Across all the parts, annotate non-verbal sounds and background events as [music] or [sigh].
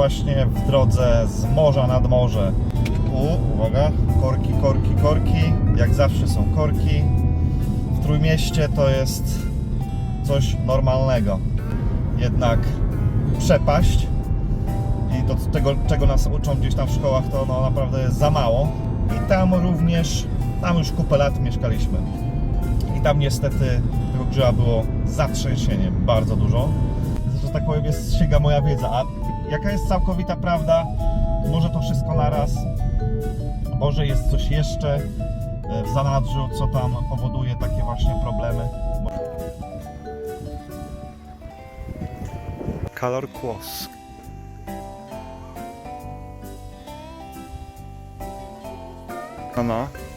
właśnie w drodze z morza nad morze. U, uwaga, korki, korki, korki. Jak zawsze są korki. W Trójmieście to jest coś normalnego. Jednak przepaść i to tego, czego nas uczą gdzieś tam w szkołach, to no naprawdę jest za mało. I tam również, tam już kupę lat mieszkaliśmy. I tam niestety tego grzyba było zatrzęsienie bardzo dużo. Że tak powiem, jest, sięga moja wiedza. A jaka jest całkowita prawda? Może to wszystko naraz? Może jest coś jeszcze e, w zanadrzu, co tam powoduje takie właśnie problemy? Kolor kłos. No, no.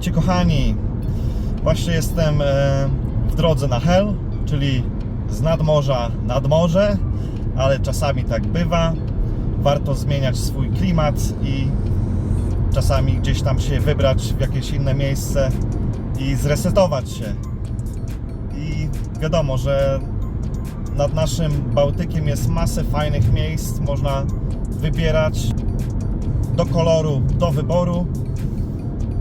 Witajcie kochani. Właśnie jestem e, w drodze na Hel, czyli z nadmorza nad morze, ale czasami tak bywa. Warto zmieniać swój klimat i czasami gdzieś tam się wybrać w jakieś inne miejsce i zresetować się. I wiadomo, że nad naszym Bałtykiem jest masę fajnych miejsc, można wybierać do koloru, do wyboru.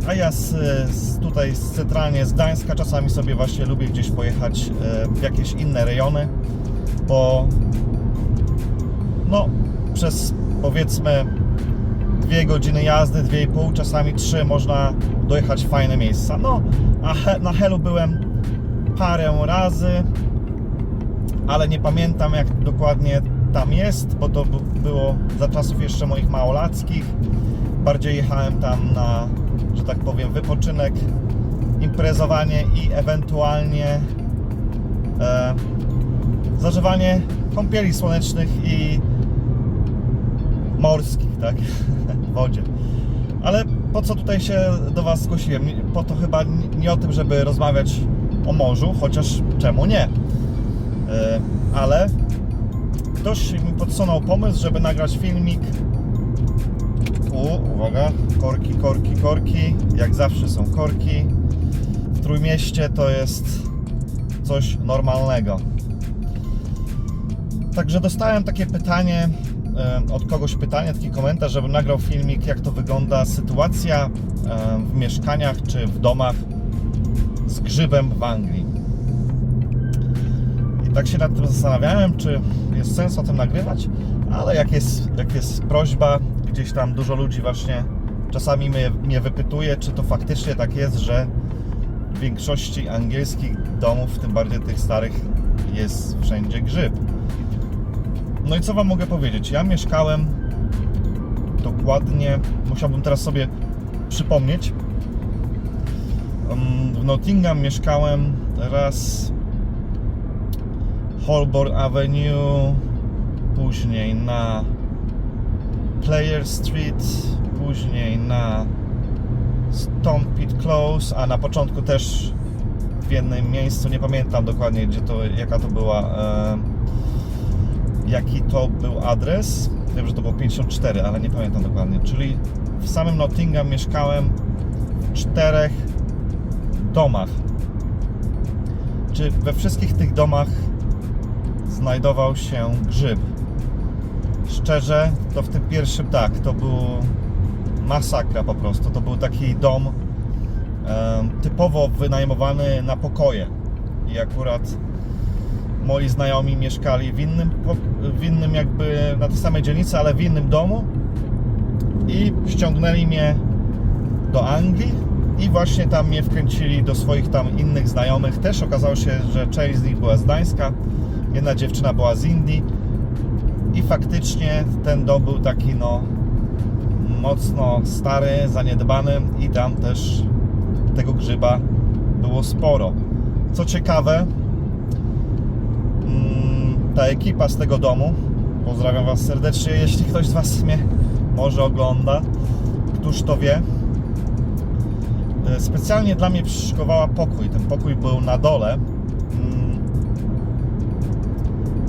A ja z, z tutaj z centralnie z Gdańska czasami sobie właśnie lubię gdzieś pojechać e, w jakieś inne rejony, bo no przez powiedzmy dwie godziny jazdy, dwie i pół, czasami trzy można dojechać w fajne miejsca. No, a he, na Helu byłem parę razy, ale nie pamiętam jak dokładnie tam jest, bo to było za czasów jeszcze moich małolackich. Bardziej jechałem tam na, że tak powiem, wypoczynek, imprezowanie i ewentualnie e, zażywanie kąpieli słonecznych i morskich, tak? [laughs] w wodzie. Ale po co tutaj się do Was zgłosiłem? Po to chyba nie o tym, żeby rozmawiać o morzu, chociaż czemu nie? E, Ale ktoś mi podsunął pomysł, żeby nagrać filmik. U, uwaga, korki, korki, korki. Jak zawsze są korki. W Trójmieście to jest coś normalnego. Także dostałem takie pytanie e, od kogoś pytanie, taki komentarz, żebym nagrał filmik, jak to wygląda sytuacja e, w mieszkaniach czy w domach z grzybem w Anglii. I tak się nad tym zastanawiałem, czy jest sens o tym nagrywać, ale jak jest, jak jest prośba, gdzieś tam dużo ludzi właśnie czasami mnie, mnie wypytuje, czy to faktycznie tak jest, że w większości angielskich domów, tym bardziej tych starych, jest wszędzie grzyb. No i co Wam mogę powiedzieć? Ja mieszkałem dokładnie, musiałbym teraz sobie przypomnieć. Mm, W Nottingham mieszkałem raz Holborn Avenue, później na Player Street, później na Stone Pit Close, a na początku też w jednym miejscu, nie pamiętam dokładnie gdzie to, jaka to była, e, jaki to był adres. Wiem, że to było 54, ale nie pamiętam dokładnie. Czyli w samym Nottingham mieszkałem w czterech domach. Czy we wszystkich tych domach znajdował się grzyb? Szczerze, to w tym pierwszym tak, to był masakra po prostu. To był taki dom typowo wynajmowany na pokoje. I akurat moi znajomi mieszkali w innym, w innym jakby na tej samej dzielnicy, ale w innym domu i ściągnęli mnie do Anglii i właśnie tam mnie wkręcili do swoich tam innych znajomych. Też okazało się, że część z nich była z Gdańska, jedna dziewczyna była z Indii i faktycznie ten dom był taki no mocno stary, zaniedbany i tam też tego grzyba było sporo. Co ciekawe, mm, ta ekipa z tego domu, pozdrawiam Was serdecznie, jeśli ktoś z Was mnie może ogląda, któż to wie, e, specjalnie dla mnie przyszykowała pokój. Ten pokój był na dole.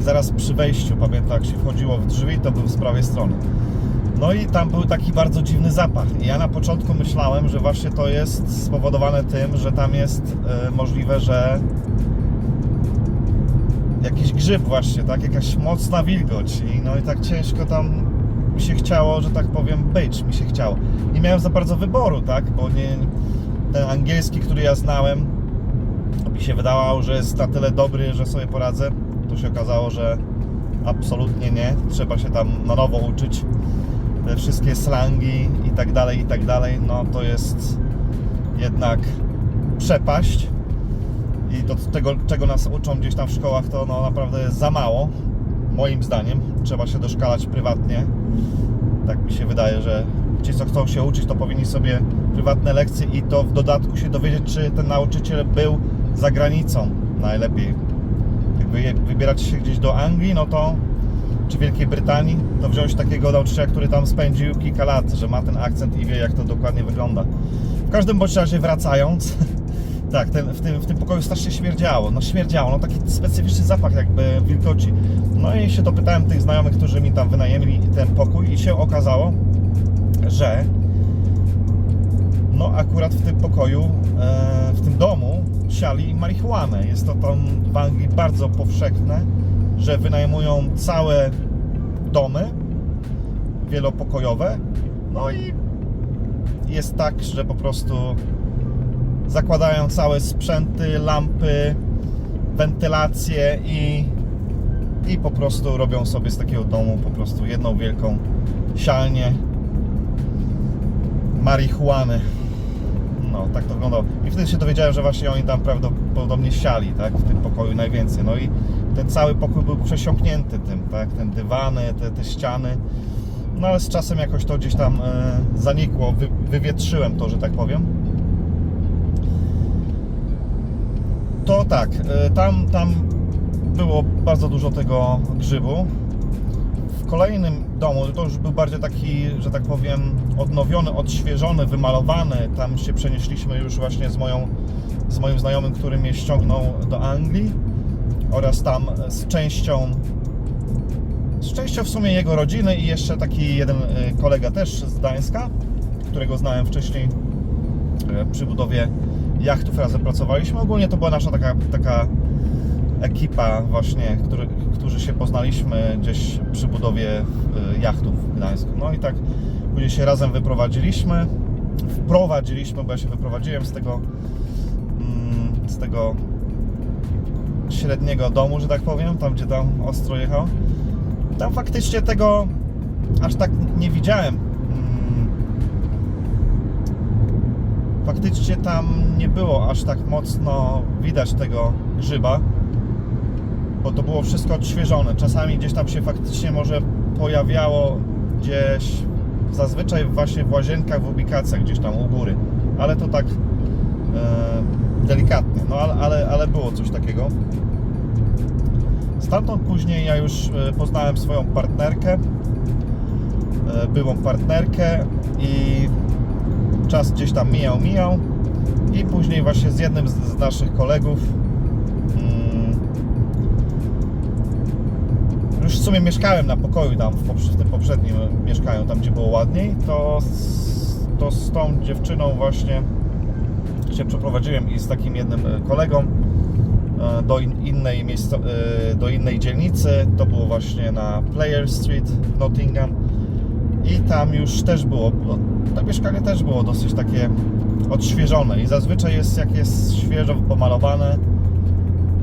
Zaraz przy wejściu, pamiętam jak się wchodziło w drzwi, to był z prawej strony. No i tam był taki bardzo dziwny zapach. I ja na początku myślałem, że właśnie to jest spowodowane tym, że tam jest e, możliwe, że jakiś grzyb właśnie, tak? Jakaś mocna wilgoć. I no i tak ciężko tam mi się chciało, że tak powiem, być mi się chciało. Nie miałem za bardzo wyboru, tak? Bo nie, ten angielski, który ja znałem, mi się wydawało, że jest na tyle dobry, że sobie poradzę. To się okazało, że absolutnie nie. Trzeba się tam na nowo uczyć. Te wszystkie slangi i tak dalej, i tak dalej. No to jest jednak przepaść. I do tego, czego nas uczą gdzieś tam w szkołach, to no naprawdę jest za mało. Moim zdaniem. Trzeba się doszkalać prywatnie. Tak mi się wydaje, że ci, co chcą się uczyć, to powinni sobie prywatne lekcje i to w dodatku się dowiedzieć, czy ten nauczyciel był za granicą najlepiej. Jak wy, wybieracie się gdzieś do Anglii, no to czy Wielkiej Brytanii, to wziąć takiego nauczyciela, który tam spędził kilka lat, że ma ten akcent i wie, jak to dokładnie wygląda. W każdym bądź razie wracając, [laughs] tak, ten, w, tym, w tym pokoju strasznie śmierdziało. No śmierdziało, no taki specyficzny zapach jakby wilgoci. No i się dopytałem tych znajomych, którzy mi tam wynajemli ten pokój i się okazało, że no akurat w tym pokoju, e, w tym domu siali marihuanę. Jest to tam w Anglii bardzo powszechne, że wynajmują całe domy wielopokojowe. No i jest tak, że po prostu zakładają całe sprzęty, lampy, wentylację i, i po prostu robią sobie z takiego domu po prostu jedną wielką sialnię marihuany. No, tak to wyglądało. I wtedy się dowiedziałem, że właśnie oni tam prawdopodobnie siali, tak, w tym pokoju najwięcej. No i ten cały pokój był przesiąknięty tym, tak, ten dywany, te, te ściany. No ale z czasem jakoś to gdzieś tam e, zanikło, wy, wywietrzyłem to, że tak powiem. To tak, e, tam, tam było bardzo dużo tego grzybu. Kolejnym domu to już był bardziej taki, że tak powiem, odnowiony, odświeżony, wymalowany. Tam się przenieśliśmy już właśnie z, moją, z moim znajomym, który mnie ściągnął do Anglii oraz tam z częścią z częścią w sumie jego rodziny i jeszcze taki jeden e, kolega też z Gdańska, którego znałem wcześniej e, przy budowie jachtów razem pracowaliśmy. Ogólnie to była nasza taka, taka ekipa właśnie, który, którzy się poznaliśmy gdzieś przy budowie e, jachtów w Gdańsku. No i tak później się razem wyprowadziliśmy, wprowadziliśmy, bo ja się wyprowadziłem z tego mm, z tego średniego domu, że tak powiem, tam gdzie tam ostro jechał. Tam faktycznie tego aż tak nie widziałem. Mm. Faktycznie tam nie było aż tak mocno widać tego grzyba, bo to było wszystko odświeżone. Czasami gdzieś tam się faktycznie może pojawiało gdzieś, zazwyczaj właśnie w łazienkach, w ubikacjach gdzieś tam u góry, ale to tak e, delikatnie, no ale, ale, ale było coś takiego. Stamtąd później ja już e, poznałem swoją partnerkę, e, byłą partnerkę i czas gdzieś tam mijał, mijał i później właśnie z jednym z, z naszych kolegów sumie mieszkałem na pokoju tam w, tym poprzednim mieszkaniu, tam gdzie było ładniej, to z, to z tą dziewczyną właśnie się przeprowadziłem i z takim jednym e, kolegą e, do in- innej miejsca, e, do innej dzielnicy. To było właśnie na Player Street w Nottingham. I tam już też było, no, to mieszkanie też było dosyć takie odświeżone i zazwyczaj jest jak jest świeżo pomalowane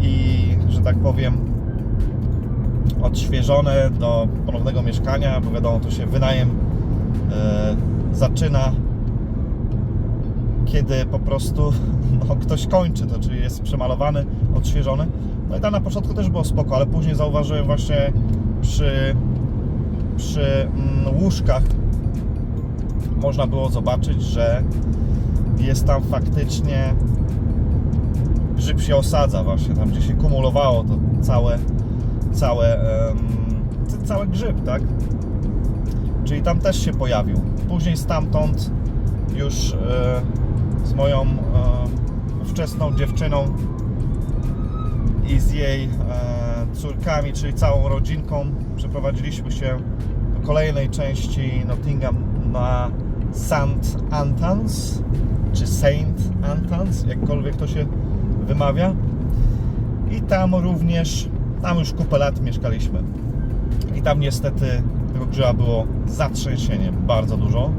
i że tak powiem odświeżone do ponownego mieszkania, bo wiadomo to się wynajem e, zaczyna kiedy po prostu [laughs] no, ktoś kończy to, czyli jest przemalowany, odświeżony. No i tam na początku też było spoko, ale później zauważyłem właśnie przy, przy mm, łóżkach można było zobaczyć, że jest tam faktycznie grzyb się osadza właśnie, tam gdzie się kumulowało to całe całe cały grzyb, tak? Czyli tam też się pojawił. Później stamtąd już e, z moją ówczesną dziewczyną i z jej e, córkami, czyli całą rodzinką przeprowadziliśmy się do kolejnej części Nottingham na St. Antans czy Saint Antans, jakkolwiek to się wymawia. I tam również, tam już kupę lat mieszkaliśmy. I tam niestety tego grzyba było zatrzęsienie bardzo dużo.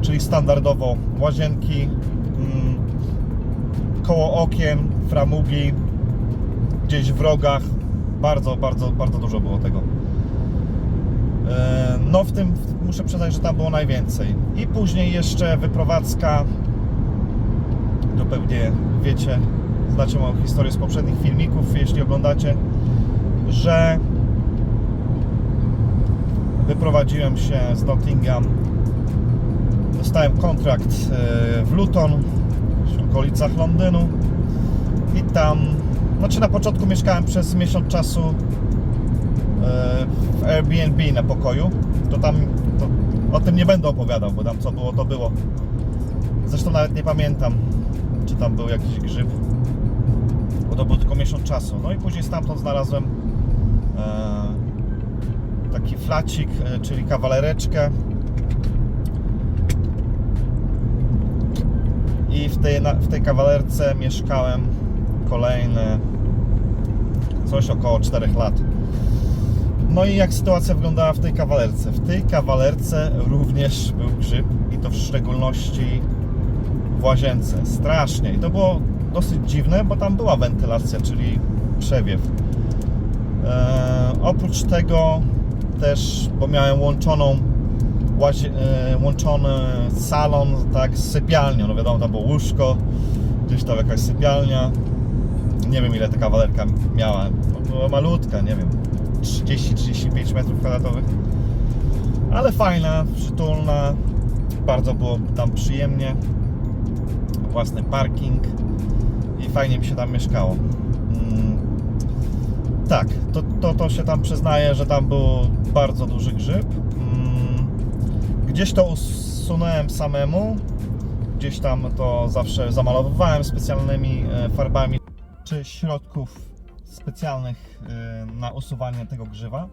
Czyli standardowo łazienki, mm, koło okien, framugi, gdzieś w rogach. Bardzo, bardzo, bardzo dużo było tego. E, No w tym muszę przyznać, że tam było najwięcej. I później jeszcze wyprowadzka. To pewnie wiecie, znacie moją historię z poprzednich filmików, jeśli oglądacie, że wyprowadziłem się z Nottingham. Dostałem kontrakt e, w Luton, w okolicach Londynu i tam, znaczy na początku mieszkałem przez miesiąc czasu e, w Airbnb na pokoju. To tam to, o tym nie będę opowiadał, bo tam co było, to było. Zresztą nawet nie pamiętam, czy tam był jakiś grzyb, bo to był tylko miesiąc czasu. No i później stamtąd znalazłem e, taki flacik, e, czyli kawalereczkę. I w tej, na- w tej kawalerce mieszkałem kolejne coś około 4 lat. No i jak sytuacja wyglądała w tej kawalerce? W tej kawalerce również był grzyb i to w szczególności w łazience. Strasznie. I to było dosyć dziwne, bo tam była wentylacja, czyli przewiew. Eee, oprócz tego też, bo miałem łączoną łazie, e, łączony salon tak z sypialnią, no wiadomo tam było łóżko, gdzieś tam jakaś sypialnia. Nie wiem ile ta kawalerka miała, no, była malutka, nie wiem, 30-35 metrów kwadratowych. Ale fajna, przytulna, bardzo było tam przyjemnie. Własny parking i fajnie mi się tam mieszkało. Mm, tak, to, to, to się tam przyznaję, że tam był bardzo duży grzyb. Mm, Gdzieś to usunąłem samemu, gdzieś tam to zawsze zamalowywałem specjalnymi e, farbami czy środków specjalnych e, na usuwanie tego grzyba.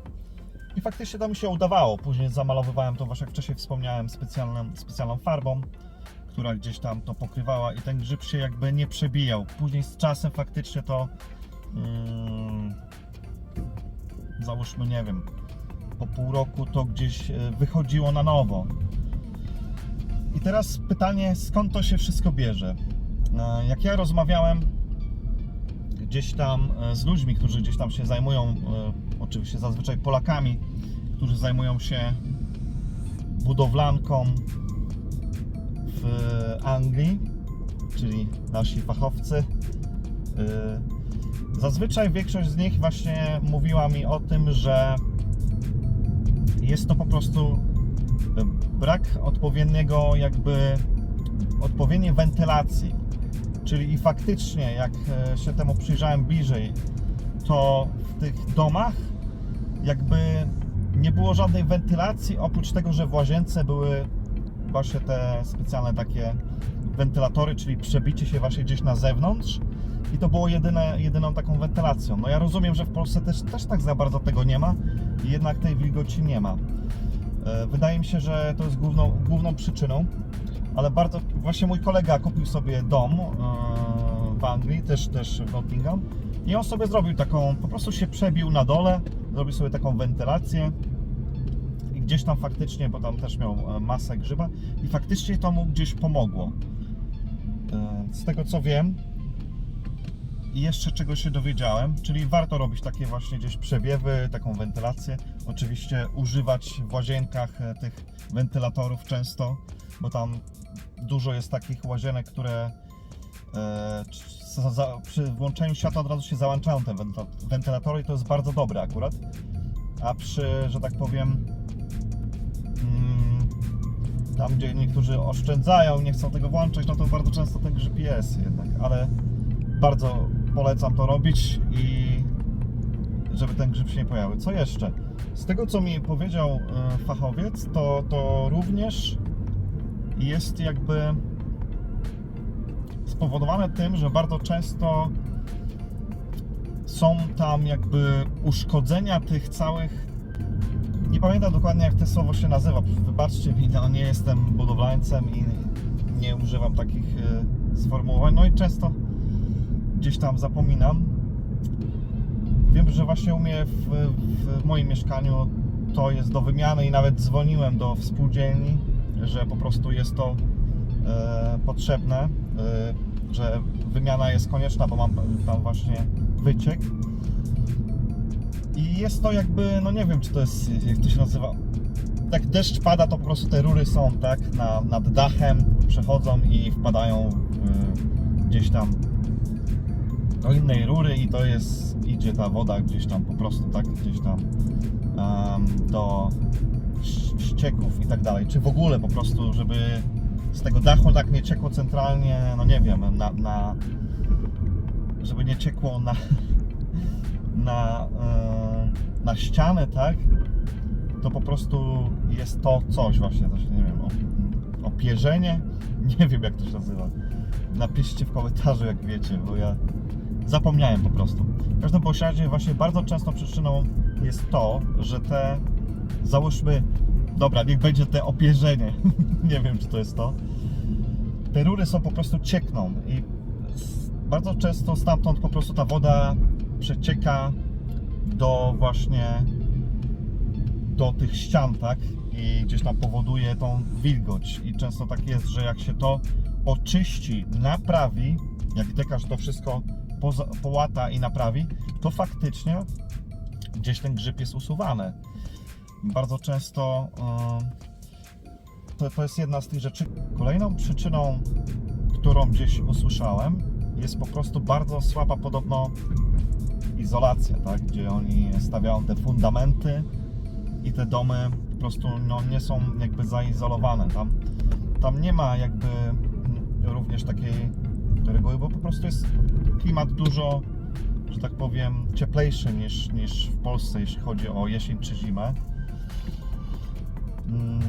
I faktycznie to mi się udawało. Później zamalowywałem to, właśnie jak wcześniej wspomniałem, specjalną, specjalną farbą, która gdzieś tam to pokrywała i ten grzyb się jakby nie przebijał. Później z czasem faktycznie to mm, załóżmy, nie wiem, po pół roku to gdzieś e, wychodziło na nowo. I teraz pytanie, skąd to się wszystko bierze? E, Jak ja rozmawiałem gdzieś tam e, z ludźmi, którzy gdzieś tam się zajmują, oczywiście zazwyczaj Polakami, którzy zajmują się budowlanką w Anglii, czyli nasi fachowcy. e, Zazwyczaj większość z nich właśnie mówiła mi o tym, że jest to po prostu brak odpowiedniego jakby odpowiedniej wentylacji. Czyli i faktycznie jak e, się temu przyjrzałem bliżej, to w tych domach jakby nie było żadnej wentylacji, oprócz tego, że w łazience były właśnie te specjalne takie wentylatory, czyli przebicie się właśnie gdzieś na zewnątrz i to było jedyne, jedyną taką wentylacją. No ja rozumiem, że w Polsce też, też tak za bardzo tego nie ma jednak tej wilgoci nie ma. E, Wydaje mi się, że to jest główną, główną przyczyną, ale bardzo, właśnie mój kolega kupił sobie dom e, w Anglii, też, też w Nottingham i on sobie zrobił taką, po prostu się przebił na dole, zrobił sobie taką wentylację gdzieś tam faktycznie, bo tam też miał e, masę grzyba i faktycznie to mu gdzieś pomogło. E, Z tego co wiem, i jeszcze czego się dowiedziałem, czyli warto robić takie właśnie gdzieś przewiewy, taką wentylację. Oczywiście używać w łazienkach e, tych wentylatorów często, bo tam dużo jest takich łazienek, które przy włączeniu światła od razu się załączają te wentyla- wentylatory i to jest bardzo dobre akurat. A przy, że tak powiem, tam gdzie niektórzy oszczędzają, nie chcą tego włączyć, no to bardzo często ten grzyb jest jednak, ale bardzo polecam to robić i żeby ten grzyb się nie pojawił. Co jeszcze? Z tego co mi powiedział e, fachowiec, to, to również jest jakby spowodowane tym, że bardzo często są tam jakby uszkodzenia tych całych. Nie pamiętam dokładnie jak to słowo się nazywa. Wybaczcie mi, no nie jestem budowlańcem i nie używam takich e, sformułowań. No i często gdzieś tam zapominam. Wiem, że właśnie u mnie w, w moim mieszkaniu to jest do wymiany i nawet dzwoniłem do współdzielni, że po prostu jest to e, potrzebne, e, że wymiana jest konieczna, bo mam tam właśnie wyciek. I jest to jakby, no nie wiem czy to jest, jak to się nazywa, jak deszcz pada, to po prostu te rury są, tak, na, nad dachem, przechodzą i wpadają y, gdzieś tam do innej rury i to jest, idzie ta woda gdzieś tam po prostu, tak, gdzieś tam do ścieków i tak dalej. Czy w ogóle po prostu, żeby z tego dachu tak nie ciekło centralnie, no nie wiem, na, na żeby nie ciekło na, [laughs] na, e, na ścianę, tak? To po prostu jest to coś właśnie, to się nie wiem, opierzenie, [laughs] nie wiem jak to się nazywa. Napiszcie w komentarzu jak wiecie, bo ja zapomniałem po prostu. W każdym razie właśnie bardzo częstą przyczyną jest to, że te załóżmy, dobra, niech będzie te opierzenie, [laughs] nie wiem czy to jest to, te rury są po prostu ciekną i bardzo często stamtąd po prostu ta woda przecieka do właśnie do tych ścian, tak? I gdzieś tam powoduje tą wilgoć. I często tak jest, że jak się to oczyści, naprawi, jak dekarz to wszystko połata i naprawi, to faktycznie gdzieś ten grzyb jest usuwany. Bardzo często yy, to, to jest jedna z tych rzeczy. Kolejną przyczyną, którą gdzieś usłyszałem, jest po prostu bardzo słaba podobno izolacja, tak? gdzie oni stawiają te fundamenty i te domy po prostu no, nie są jakby zaizolowane. Tam, tam nie ma jakby również takiej reguły, bo po prostu jest klimat dużo, że tak powiem, cieplejszy niż, niż w Polsce, jeśli chodzi o jesień czy zimę. Mm,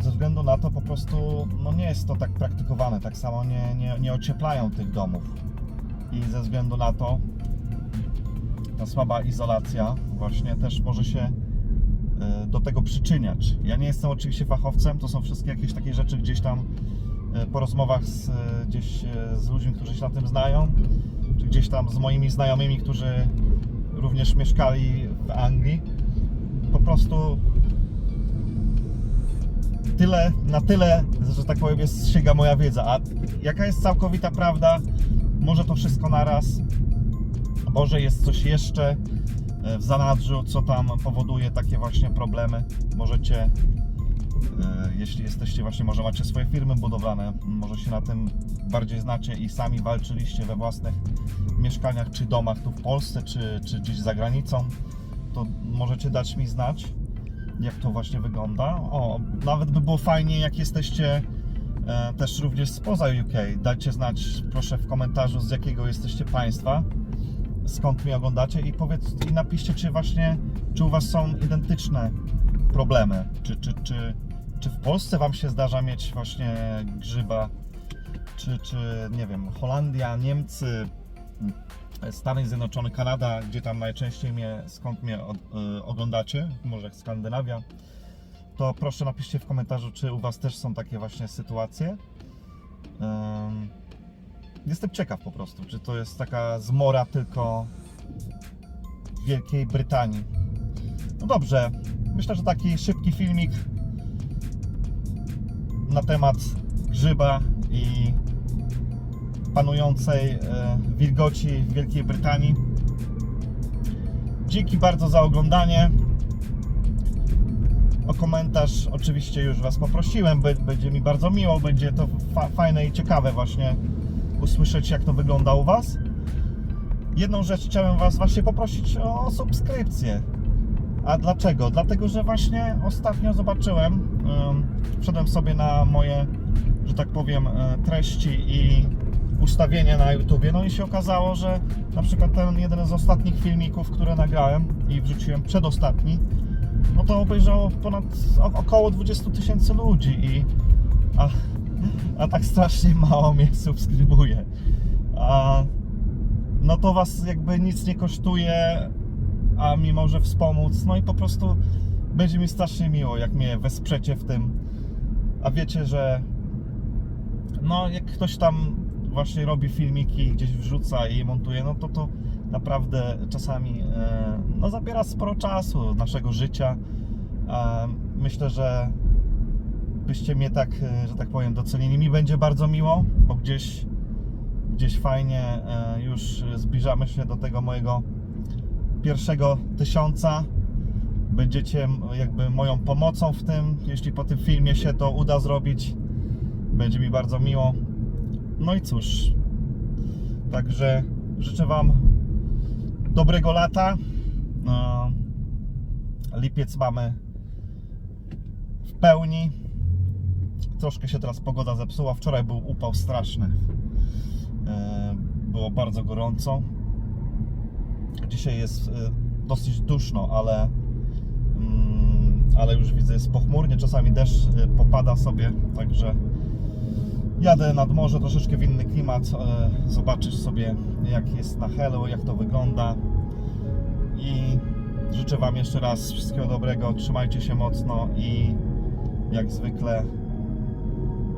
Ze względu na to po prostu no nie jest to tak praktykowane, tak samo nie, nie, nie ocieplają tych domów. I ze względu na to ta słaba izolacja właśnie też może się e, do tego przyczyniać. Ja nie jestem oczywiście fachowcem, to są wszystkie jakieś takie rzeczy gdzieś tam e, po rozmowach z, e, gdzieś z ludźmi, którzy się na tym znają, czy gdzieś tam z moimi znajomymi, którzy również mieszkali w Anglii. Po prostu tyle, na tyle, że tak powiem, jest, sięga moja wiedza. A jaka jest całkowita prawda? Może to wszystko naraz, może jest coś jeszcze e, w zanadrzu, co tam powoduje takie właśnie problemy. Możecie, e, jeśli jesteście właśnie, może macie swoje firmy budowlane, może się na tym bardziej znacie i sami walczyliście we własnych mieszkaniach czy domach tu w Polsce, czy, czy gdzieś za granicą, to możecie dać mi znać, jak to właśnie wygląda. O, nawet by było fajnie, jak jesteście e, też również spoza UK. Dajcie znać, proszę, w komentarzu, z jakiego jesteście państwa skąd mnie oglądacie i powiedz i napiszcie, czy właśnie, czy u Was są identyczne problemy, czy, czy, czy, czy w Polsce Wam się zdarza mieć właśnie grzyba, czy, czy nie wiem, Holandia, Niemcy, Stany Zjednoczone, Kanada, gdzie tam najczęściej mnie, skąd mnie y, oglądacie, może Skandynawia, to proszę napiszcie w komentarzu, czy u Was też są takie właśnie sytuacje. Jestem ciekaw po prostu, czy to jest taka zmora tylko Wielkiej Brytanii. No dobrze, myślę, że taki szybki filmik na temat grzyba i panującej e, wilgoci w Wielkiej Brytanii. Dzięki bardzo za oglądanie. O komentarz oczywiście już Was poprosiłem, będzie mi bardzo miło, będzie to fa- fajne i ciekawe właśnie usłyszeć jak to wygląda u Was. Jedną rzecz chciałem Was właśnie poprosić o subskrypcję. A dlaczego? Dlatego, że właśnie ostatnio zobaczyłem, wszedłem sobie na moje, że tak powiem, e, treści i ustawienia na YouTubie, no i się okazało, że na przykład ten jeden z ostatnich filmików, które nagrałem i wrzuciłem przedostatni, no to obejrzało ponad około 20 tysięcy ludzi i a, a tak strasznie mało mnie subskrybuje. A no to was jakby nic nie kosztuje, a mi może wspomóc. No i po prostu będzie mi strasznie miło, jak mnie wesprzecie w tym. A wiecie, że no jak ktoś tam właśnie robi filmiki, gdzieś wrzuca i je montuje, no to to naprawdę czasami e, no, zabiera sporo czasu naszego życia. E, Myślę, że byście mnie tak, e, że tak powiem, docenili. Mi będzie bardzo miło, bo gdzieś, gdzieś fajnie e, już zbliżamy się do tego mojego pierwszego tysiąca. Będziecie jakby moją pomocą w tym. Jeśli po tym filmie się to uda zrobić, będzie mi bardzo miło. No i cóż, także życzę Wam dobrego lata. No, lipiec mamy w pełni. Troszkę się teraz pogoda zepsuła. Wczoraj był upał straszny. E, Było bardzo gorąco. Dzisiaj jest e, dosyć duszno, ale, mm, ale już widzę, jest pochmurnie. Czasami deszcz e, popada sobie, także jadę nad morze, troszeczkę w inny klimat. Zobaczysz sobie, jak jest na Helo, jak to wygląda. I życzę Wam jeszcze raz wszystkiego dobrego. Trzymajcie się mocno i jak zwykle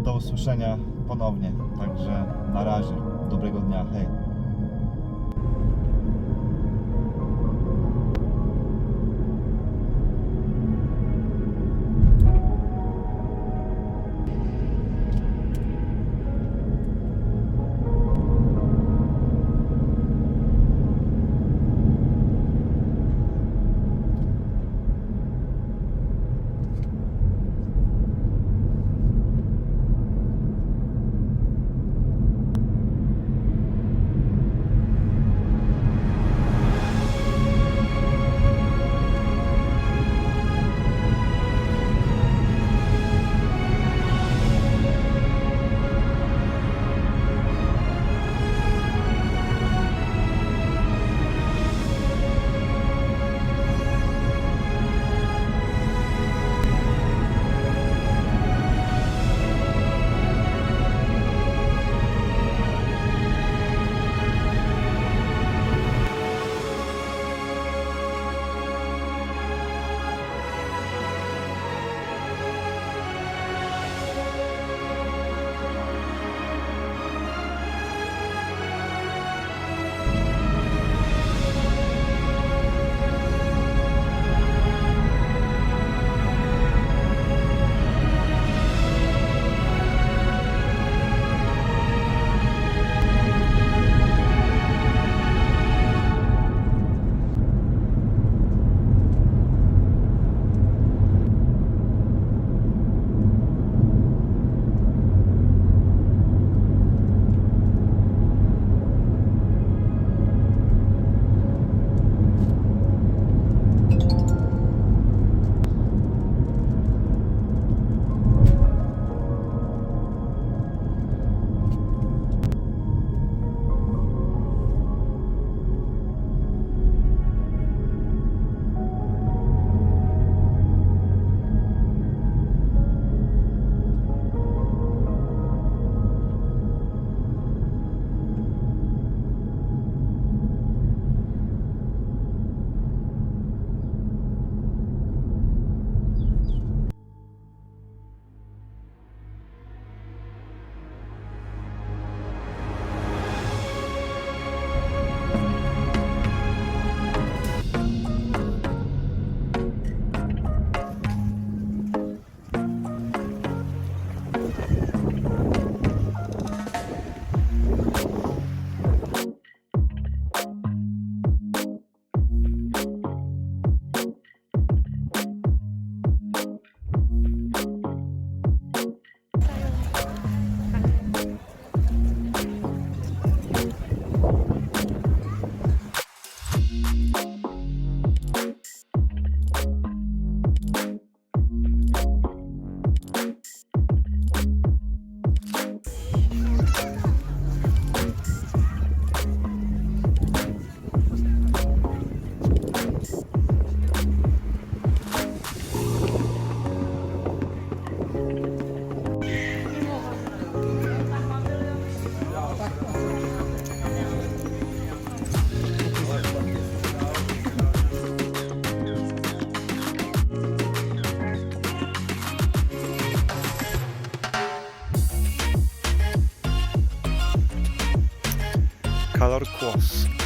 do usłyszenia ponownie. Także na razie. Dobrego dnia. Hej. Color Cross.